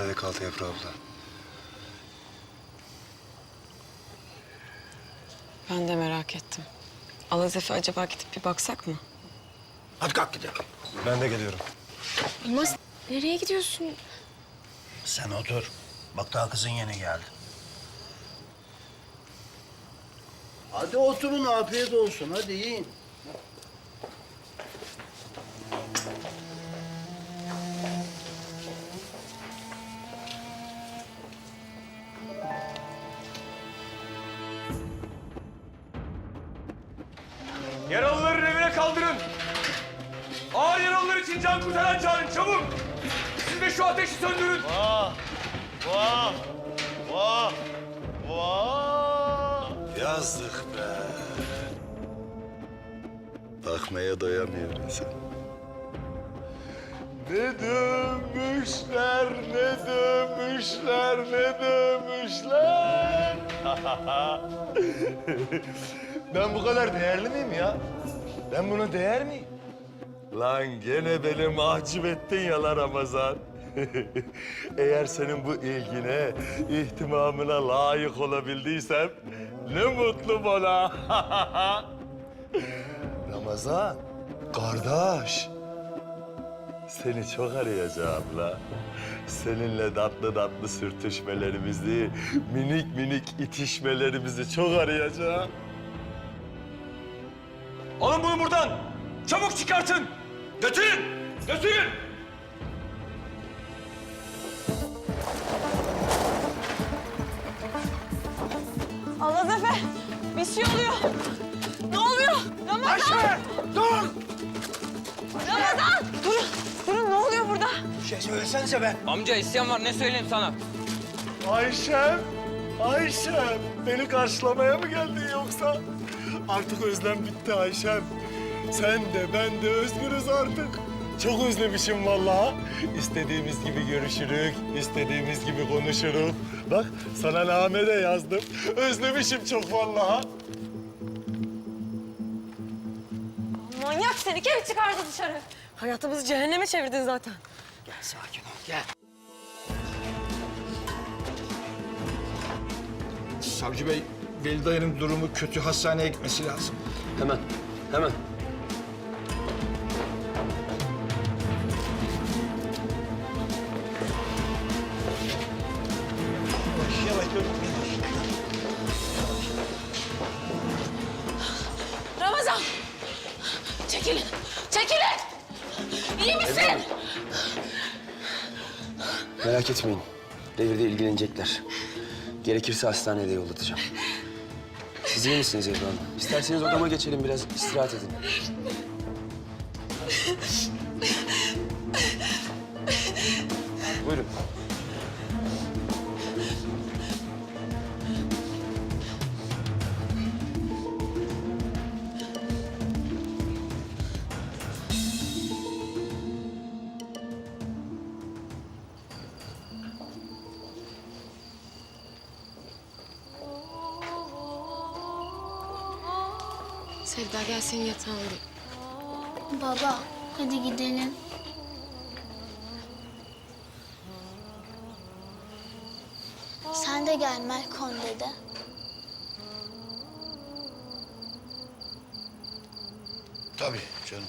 Nerede kaldı Ebru abla? Ben de merak ettim. Alazefe acaba gidip bir baksak mı? Hadi kalk gidelim. Ben de geliyorum. Yılmaz nereye gidiyorsun? Sen otur. Bak daha kızın yeni geldi. Hadi oturun afiyet olsun. Hadi yiyin. Evine kaldırın. Ağır yaralılar için can kurtaran çağırın çabuk. Siz de şu ateşi söndürün. Vah! Vah! Vah! Vah! Yazdık be. Bakmaya doyamıyoruz. Ne dövmüşler, ne dövmüşler, ne dövmüşler. ben bu kadar değerli miyim ya? Ben buna değer miyim? Lan gene beni mahcup ettin ya lan Ramazan. Eğer senin bu ilgine, ihtimamına layık olabildiysem ne mutlu bana. Ramazan, kardeş. Seni çok arayacağım la. Seninle tatlı tatlı sürtüşmelerimizi, minik minik itişmelerimizi çok arayacağım. Alın bunu buradan. Çabuk çıkartın. Götürün. Götürün. Alazefe! Bir şey oluyor. Ne oluyor? Ramazan! Ayşe! Dur! Ramazan! Durun! Durun ne oluyor burada? Bir şey söylesenize be. Amca isyan var ne söyleyeyim sana? Ayşem, Ayşem. Beni karşılamaya mı geldin yoksa? Artık özlem bitti Ayşem. Sen de ben de özgürüz artık. Çok özlemişim vallahi. İstediğimiz gibi görüşürük, istediğimiz gibi konuşuruk. Bak sana name de yazdım. Özlemişim çok vallahi. Manyak seni kim çıkardı dışarı? Hayatımızı cehenneme çevirdin zaten. Gel sakin ol, gel. Savcı Bey, Veli dayının durumu kötü. Hastaneye gitmesi lazım. Hemen, hemen. Ramazan! Çekilin! Çekilin! İyi misin? Merak etmeyin. Devirde ilgilenecekler. Gerekirse hastaneye de yollatacağım. Siz iyi misiniz Ebru Hanım? İsterseniz odama geçelim biraz istirahat edin. Sevda gel senin yatağında. Baba, hadi gidelim. Sen de gel Melkon dede. Tabii canım.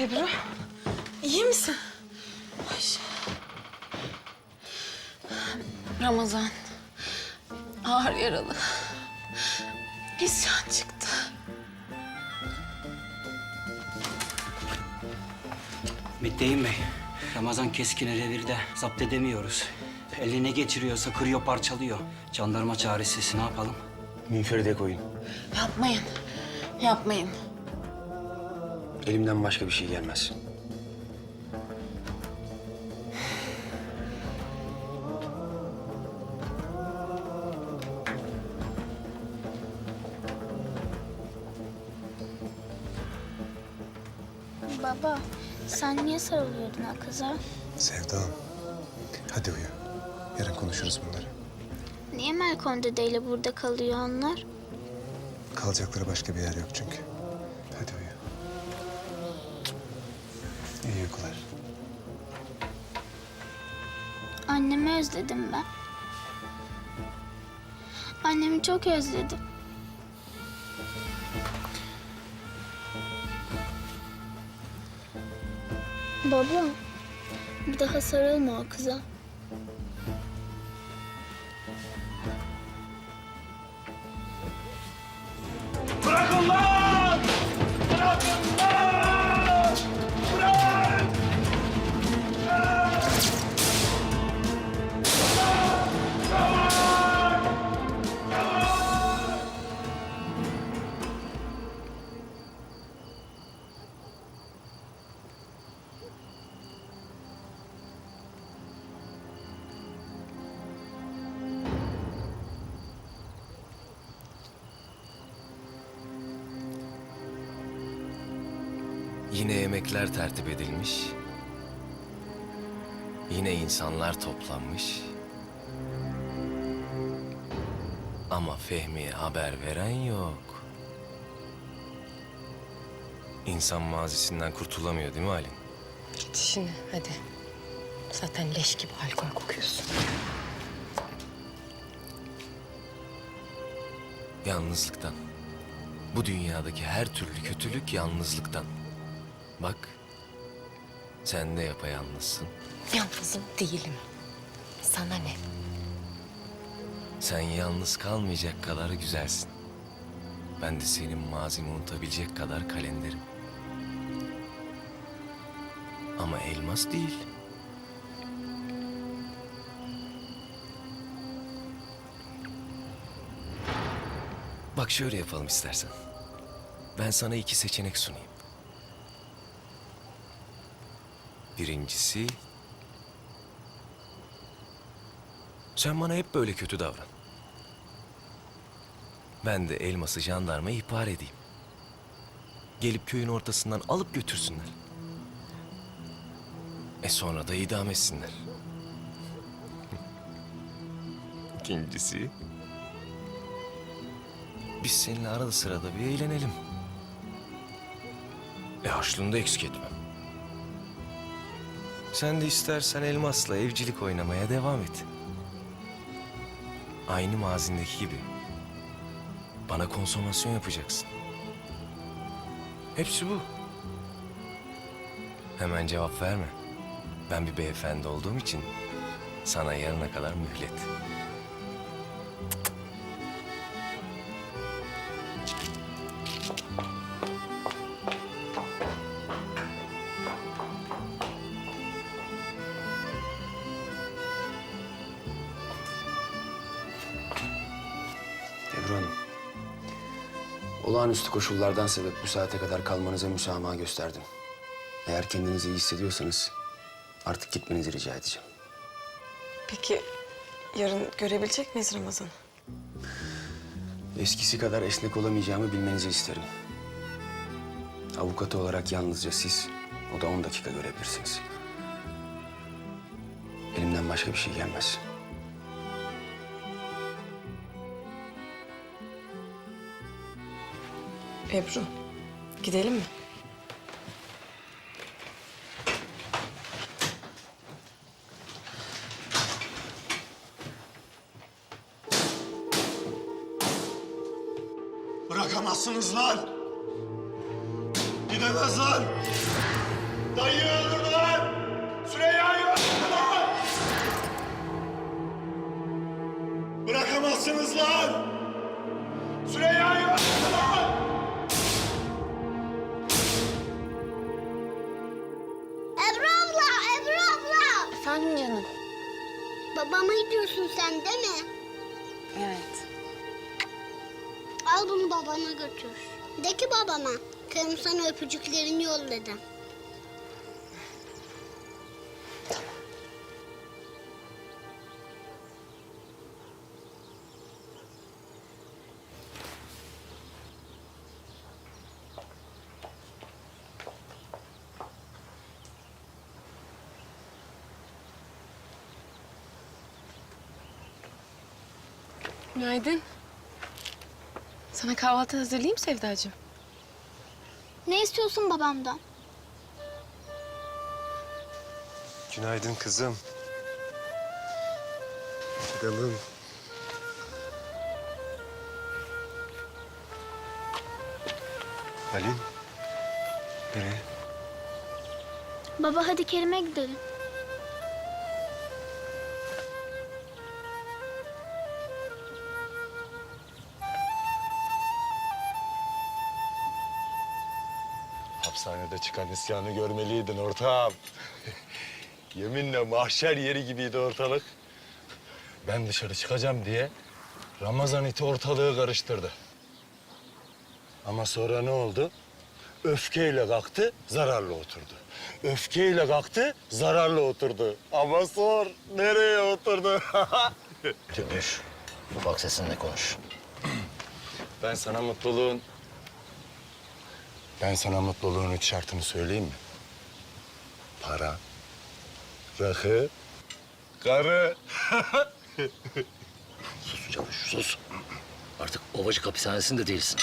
Ebru, iyi misin? Ayşe. Ramazan. Ağır yaralı. İsyan çıktı. Mitteğin Bey, Ramazan Keskin'i revirde zapt edemiyoruz. Eline geçiriyorsa kırıyor, parçalıyor. Jandarma çaresiz, ne yapalım? Minferi koyun. Yapmayın. Yapmayın. Elimden başka bir şey gelmez. Baba, sen niye sarılıyordun o kıza? Sevdam, hadi uyu. Yarın konuşuruz bunları. Niye Melkon dedeyle burada kalıyor onlar? Kalacakları başka bir yer yok çünkü. Annemi özledim ben. Annemi çok özledim. Baba, bir daha sarılma o kıza. Yine yemekler tertip edilmiş. Yine insanlar toplanmış. Ama Fehmi'ye haber veren yok. İnsan mazisinden kurtulamıyor değil mi Halin? Git işine hadi. Zaten leş gibi alkol kokuyorsun. Yalnızlıktan. Bu dünyadaki her türlü kötülük yalnızlıktan. Bak, sen de yapayalnızsın. Yalnızım değilim. Sana ne? Sen yalnız kalmayacak kadar güzelsin. Ben de senin mazini unutabilecek kadar kalenderim. Ama elmas değil. Bak şöyle yapalım istersen. Ben sana iki seçenek sunayım. Birincisi... Sen bana hep böyle kötü davran. Ben de elması jandarmaya ihbar edeyim. Gelip köyün ortasından alıp götürsünler. E sonra da idam etsinler. İkincisi... Biz seninle arada sırada bir eğlenelim. E harçlığını da eksik etmem. Sen de istersen elmasla evcilik oynamaya devam et. Aynı mazindeki gibi. Bana konsomasyon yapacaksın. Hepsi bu. Hemen cevap verme. Ben bir beyefendi olduğum için sana yarına kadar mühlet. Olağanüstü koşullardan sebep bu saate kadar kalmanıza müsamaha gösterdim. Eğer kendinizi iyi hissediyorsanız artık gitmenizi rica edeceğim. Peki yarın görebilecek miyiz Ramazan'ı? Eskisi kadar esnek olamayacağımı bilmenizi isterim. Avukatı olarak yalnızca siz, o da 10 dakika görebilirsiniz. Elimden başka bir şey gelmez. Ebru, gidelim mi? Bırakamazsınız lan. Gidemez lan. Dayıyı öldürdüler. Süreyya'yı öldürdüler. Bırakamazsınız lan. Süreyya'yı Babama gidiyorsun sen değil mi? Evet. Al bunu babana götür. De ki babama, karım sana öpücüklerini yolladı. Günaydın. Sana kahvaltı hazırlayayım Sevdacığım. Ne istiyorsun babamdan? Günaydın kızım. Gidelim. Halil. Nereye? Baba hadi Kerim'e gidelim. Çıkan isyanı görmeliydin ortağım. Yeminle mahşer yeri gibiydi ortalık. Ben dışarı çıkacağım diye Ramazan iti ortalığı karıştırdı. Ama sonra ne oldu? Öfkeyle kalktı, zararlı oturdu. Öfkeyle kalktı, zararlı oturdu. Ama sor, nereye oturdu? Tümüş. Ufak sesinle konuş. Ben sana mutluluğun... Ben sana mutluluğun üç şartını söyleyeyim mi? Para, rakı, karı. sus Çavuş, sus. Artık Ovacık hapishanesinde değilsin.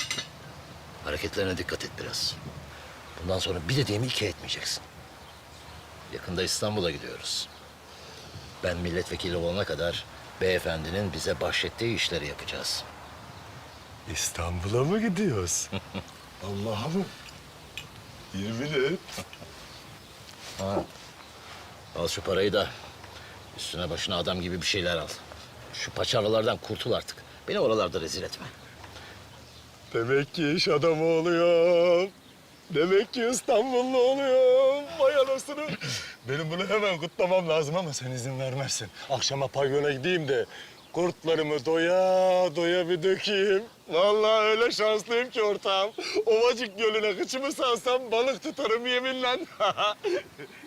Hareketlerine dikkat et biraz. Bundan sonra bir dediğimi iki etmeyeceksin. Yakında İstanbul'a gidiyoruz. Ben milletvekili olana kadar beyefendinin bize bahşettiği işleri yapacağız. İstanbul'a mı gidiyoruz? Allah'a mı? 20 ne? Ha. Al şu parayı da üstüne başına adam gibi bir şeyler al. Şu paçavralardan kurtul artık. Beni oralarda rezil etme. Demek ki iş adamı oluyor. Demek ki İstanbullu oluyor. Vay anasını. Benim bunu hemen kutlamam lazım ama sen izin vermezsin. Akşama pavyona gideyim de kurtlarımı doya doya bir dökeyim. Vallahi öyle şanslıyım ki ortağım. Ovacık gölüne kıçımı salsam balık tutarım yeminle.